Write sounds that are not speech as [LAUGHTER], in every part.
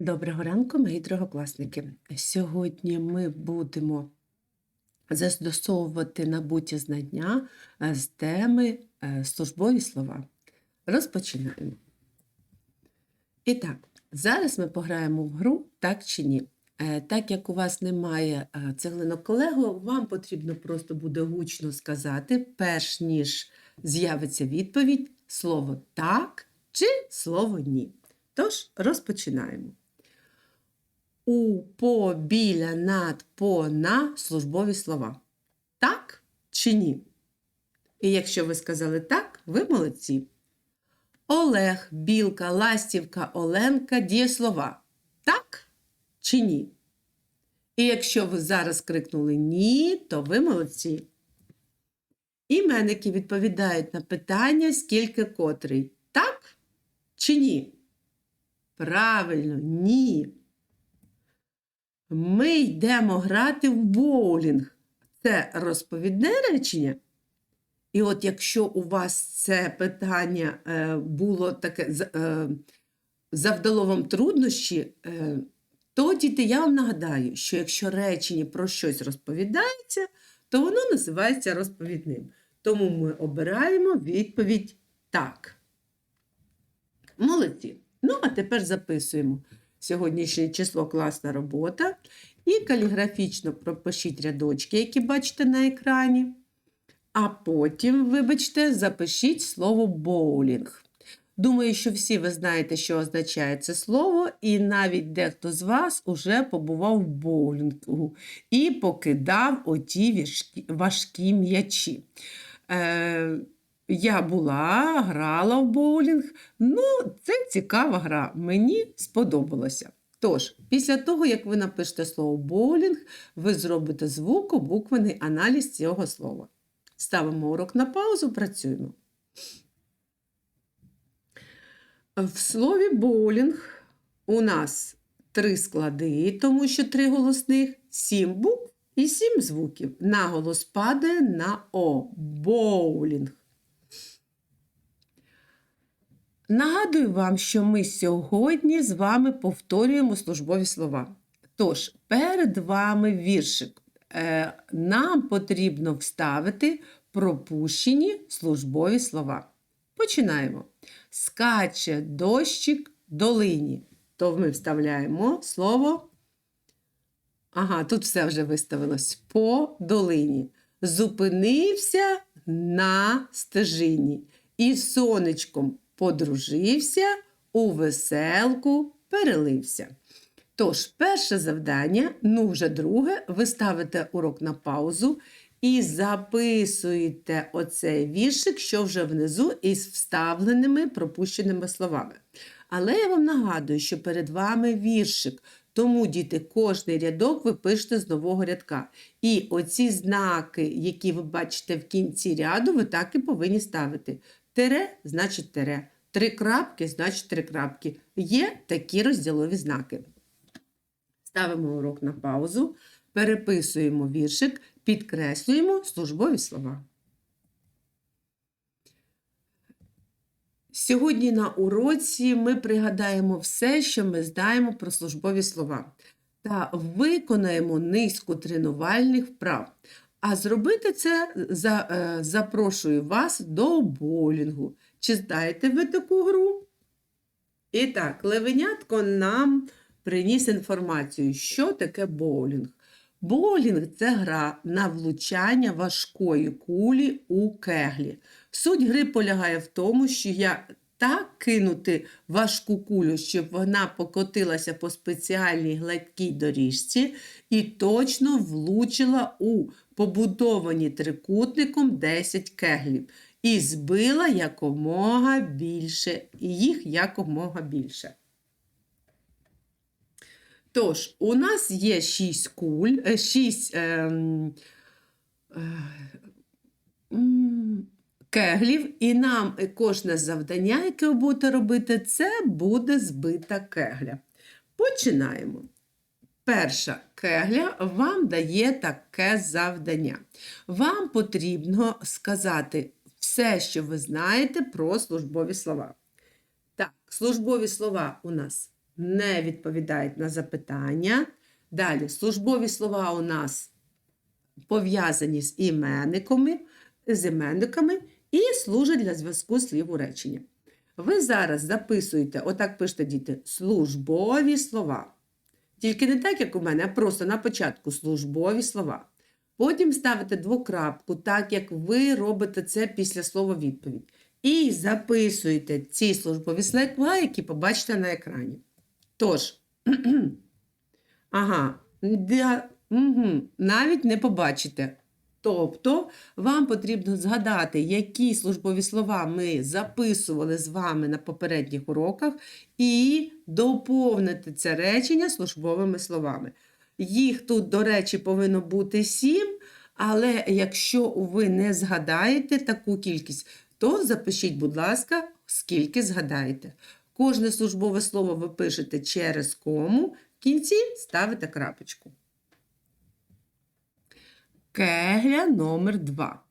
Доброго ранку, мої другокласники. Сьогодні ми будемо застосовувати набуті знання е, з теми е, службові слова. Розпочинаємо. І так, зараз ми пограємо в гру так чи ні. Е, Так як у вас немає цеглинок колего, вам потрібно просто буде гучно сказати, перш ніж з'явиться відповідь, слово так чи слово ні. Тож розпочинаємо. У, по, біля, над, по, на службові слова. Так чи ні? І якщо ви сказали так, ви молодці. Олег, білка, ластівка, Оленка дієслова. Так чи ні? І якщо ви зараз крикнули ні, то ви молодці. Іменники відповідають на питання, скільки котрий. Так чи ні? Правильно, ні. Ми йдемо грати в боулінг. Це розповідне речення. І от якщо у вас це питання е, було таке е, завдало вам труднощі, е, то діти, я вам нагадаю, що якщо речення про щось розповідається, то воно називається розповідним. Тому ми обираємо відповідь так. Молодці. Ну, а тепер записуємо сьогоднішнє число класна робота. І каліграфічно пропишіть рядочки, які бачите на екрані. А потім, вибачте, запишіть слово боулінг. Думаю, що всі ви знаєте, що означає це слово, і навіть дехто з вас уже побував в боулінгу і покидав оті важкі, м'ячі. Е, я була, грала в боулінг. Ну, це цікава гра. Мені сподобалося. Тож, після того, як ви напишете слово боулінг, ви зробите звуко-буквений аналіз цього слова. Ставимо урок на паузу, працюємо. В слові боулінг у нас три склади, тому що три голосних, сім букв і сім звуків. Наголос падає на О. Боулінг. Нагадую вам, що ми сьогодні з вами повторюємо службові слова. Тож, перед вами віршик. Е, Нам потрібно вставити пропущені службові слова. Починаємо. Скаче дощик долині. То ми вставляємо слово. Ага, тут все вже виставилось по долині. Зупинився на стежині і сонечком подружився, у веселку перелився. Тож, перше завдання, ну вже друге, ви ставите урок на паузу і записуєте оцей віршик, що вже внизу із вставленими пропущеними словами. Але я вам нагадую, що перед вами віршик. Тому, діти, кожний рядок ви пишете з нового рядка. І оці знаки, які ви бачите в кінці ряду, ви так і повинні ставити. Тере значить тере. Три крапки значить три крапки. Є такі розділові знаки. Ставимо урок на паузу, переписуємо віршик, підкреслюємо службові слова. Сьогодні на уроці ми пригадаємо все, що ми знаємо про службові слова, та виконаємо низку тренувальних вправ. А зробити це за, е, запрошую вас до боулінгу. Чи знаєте ви таку гру? І так, Левенятко нам приніс інформацію, що таке боулінг. Боулінг це гра на влучання важкої кулі у кеглі. Суть гри полягає в тому, що я так кинути важку кулю, щоб вона покотилася по спеціальній гладкій доріжці і точно влучила у побудовані трикутником 10 кеглів і збила якомога більше, і їх якомога більше. Тож, у нас є 6 куль, 6 ем, е, кеглів, і нам кожне завдання, яке ви будете робити, це буде збита кегля. Починаємо. Перша кегля вам дає таке завдання. Вам потрібно сказати все, що ви знаєте про службові слова. Так, службові слова у нас не відповідають на запитання. Далі, службові слова у нас пов'язані з іменниками, з іменниками і служать для зв'язку слів у реченні. Ви зараз записуєте, отак пишете діти, службові слова. Тільки не так, як у мене, а просто на початку службові слова. Потім ставите двокрапку, так як ви робите це після слова відповідь. І записуєте ці службові слова, які побачите на екрані. Тож, [CLEARS THROAT] ага, навіть не побачите. Тобто, вам потрібно згадати, які службові слова ми записували з вами на попередніх уроках, і доповнити це речення службовими словами. Їх тут, до речі, повинно бути сім, але якщо ви не згадаєте таку кількість, то запишіть, будь ласка, скільки згадаєте. Кожне службове слово ви пишете через кому, в кінці ставите крапочку. Кегля номер 2.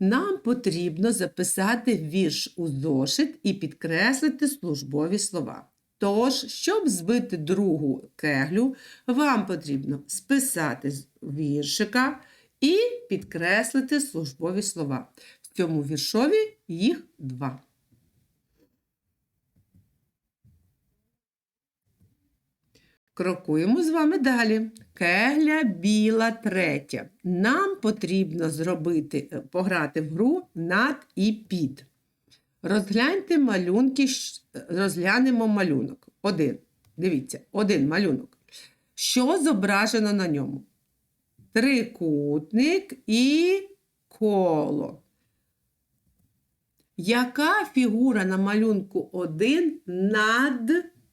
Нам потрібно записати вірш у зошит і підкреслити службові слова. Тож, щоб збити другу кеглю, вам потрібно списати віршика і підкреслити службові слова. В цьому віршові їх два. Крокуємо з вами далі. Кегля біла третя. Нам потрібно зробити, е, пограти в гру над і під. Розгляньте малюнки, розглянемо малюнок. Один. Дивіться, один малюнок. Що зображено на ньому? Трикутник і коло. Яка фігура на малюнку 1 над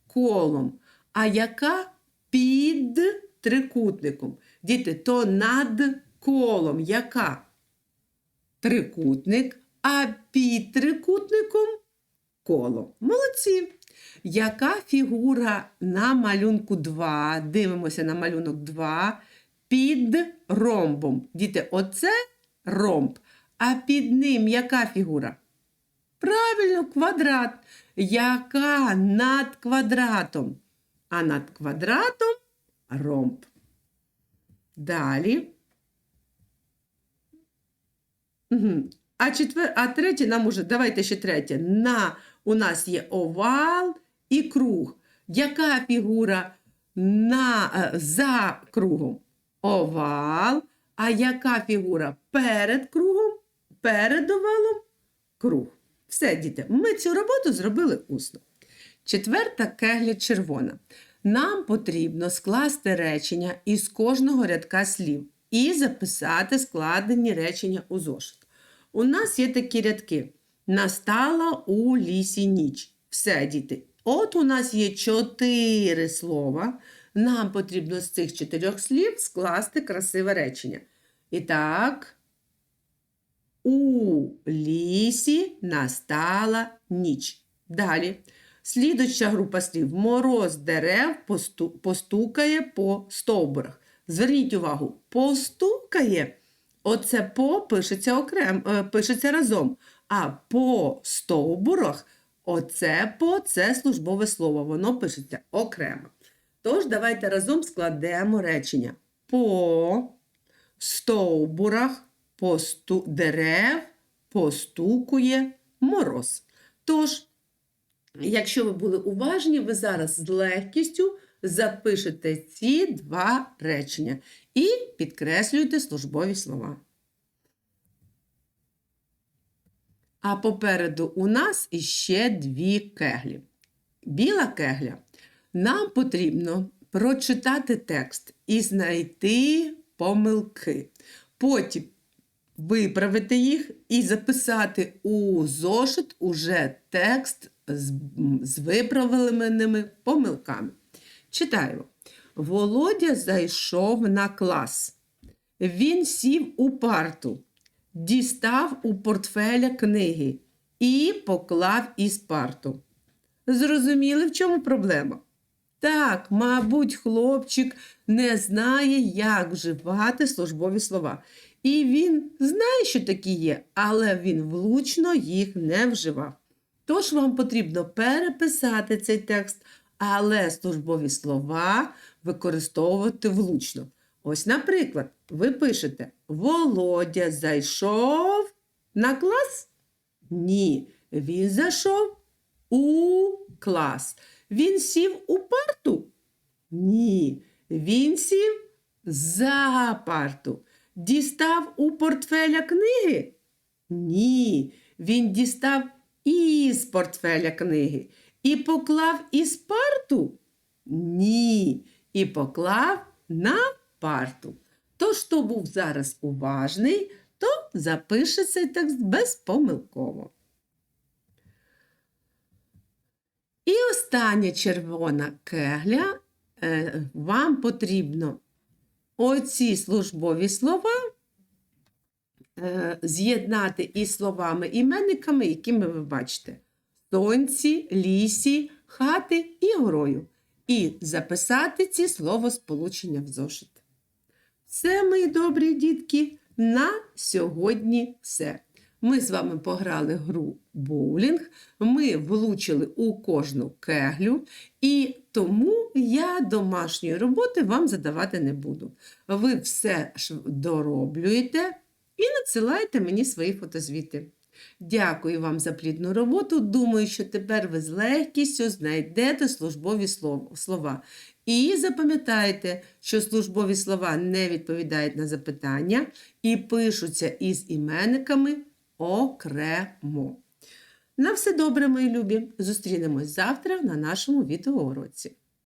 колом, а яка під трикутником? Діти, то над колом яка? Трикутник, а під трикутником коло. Молодці. Яка фігура на малюнку 2? Дивимося на малюнок 2 під ромбом. Діти, оце ромб. А під ним яка фігура? Правильно, квадрат. Яка над квадратом? А над квадратом ромб. Далі. А, четвер... а третє нам уже, давайте ще третє. На у нас є овал і круг. Яка фігура на, е, за кругом? Овал. А яка фігура перед кругом? Перед овалом круг. Все, діти, ми цю роботу зробили усно. Четверта кегля червона. Нам потрібно скласти речення із кожного рядка слів і записати складені речення у зошит. У нас є такі рядки. Настала у лісі ніч. Все, діти. От у нас є чотири слова. Нам потрібно з цих чотирьох слів скласти красиве речення. І так, у лісі настала ніч. Далі. Слідуча група слів. Мороз дерев посту- постукає по стовбурах. Зверніть увагу, постукає. Оце по пишеться окрем, е, пишеться разом. А по стовбурах оце по це службове слово. Воно пишеться окремо. Тож, давайте разом складемо речення. По стовбурах посту... дерев постукує мороз. Тож, якщо ви були уважні, ви зараз з легкістю запишете ці два речення і підкреслюєте службові слова. А попереду у нас іще дві кеглі. Біла кегля. Нам потрібно прочитати текст і знайти помилки. Потім виправити їх і записати у зошит уже текст з, з виправленими помилками. Читаємо. Володя зайшов на клас. Він сів у парту, дістав у портфеля книги і поклав із парту. Зрозуміли, в чому проблема? Так, мабуть, хлопчик не знає, як вживати службові слова. І він знає, що такі є, але він влучно їх не вживав. Тож вам потрібно переписати цей текст, але службові слова використовувати влучно. Ось, наприклад, ви пишете Володя зайшов на клас? Ні, він зайшов у клас. Він сів у парту? Ні, він сів за парту. Дістав у портфеля книги? Ні, він дістав із портфеля книги. І поклав із парту? Ні, і поклав на парту. Тож, хто був зараз уважний, то запише цей текст безпомилково. І остання червона кегля. Е, Вам потрібно оці службові слова з'єднати із словами іменниками, якими ви бачите: сонці, лісі, хати і горою. І записати ці словосполучення в зошит. Це, мої добрі дітки, на сьогодні все. Ми з вами пограли гру боулінг, ми влучили у кожну кеглю, і тому я домашньої роботи вам задавати не буду. Ви все ж дороблюєте і надсилаєте мені свої фотозвіти. Дякую вам за плідну роботу. Думаю, що тепер ви з легкістю знайдете службові слова. І запам'ятайте, що службові слова не відповідають на запитання і пишуться із іменниками окремо. На все добре, мої любі! Зустрінемось завтра на нашому відеоуроці.